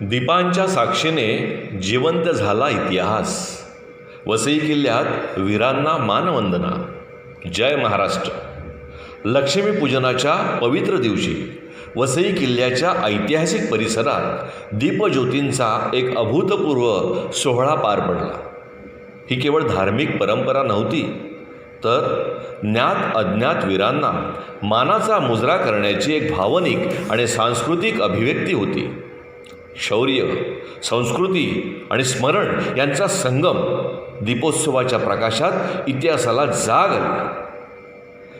दीपांच्या साक्षीने जिवंत झाला इतिहास. वसई किल्ल्यात वीरांना मानवंदना. जय महाराष्ट्र. लक्ष्मीपूजनाच्या पवित्र दिवशी वसई किल्ल्याच्या ऐतिहासिक परिसरात दीपज्योतींचा एक अभूतपूर्व सोहळा पार पडला. ही केवळ धार्मिक परंपरा नव्हती तर ज्ञात अज्ञात वीरांना मानाचा मुजरा करण्याची एक भावनिक आणि सांस्कृतिक अभिव्यक्ती होती. शौर्य संस्कृती आणि स्मरण यांचा संगम दीपोत्सवाच्या प्रकाशात इतिहासाला जाग आली.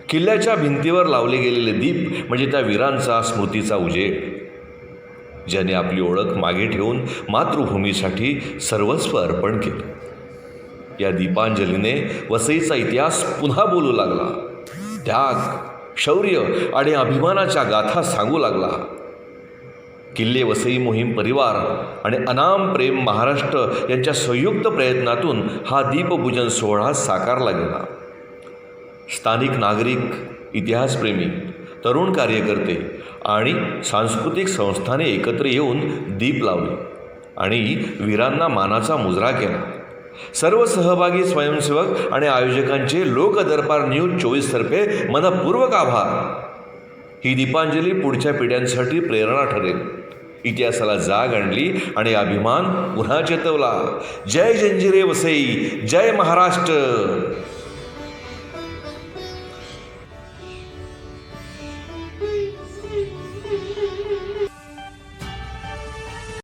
किल्ल्याच्या भिंतीवर लावले गेलेले दीप म्हणजे त्या वीरांचा स्मृतीचा उजेड. ज्याने आपली ओळख मागे ठेवून मातृभूमीसाठी सर्वस्व अर्पण केलं. या दीपांजलीने वसईचा इतिहास पुन्हा बोलू लागला. त्याग शौर्य आणि अभिमानाच्या गाथा सांगू लागला. किल्ले वसई मोहीम परिवार आणि अनाम प्रेम महाराष्ट्र यांच्या संयुक्त प्रयत्नातून हा दीपपूजन सोहळा साकारला गेला. स्थानिक नागरिक इतिहासप्रेमी तरुण कार्यकर्ते आणि सांस्कृतिक संस्थाने एकत्र येऊन दीप लावले आणि वीरांना मानाचा मुजरा केला. सर्व सहभागी स्वयंसेवक आणि आयोजकांचे लोकदरबार न्यूज चोवीसतर्फे मनपूर्वक आभार. ही दीपांजली पुढच्या पिढ्यांसाठी प्रेरणा ठरेल. इतिहासाला जाग आणली आणि अभिमान पुन्हा चेतवला. जय जंजिरे वसई जय महाराष्ट्र.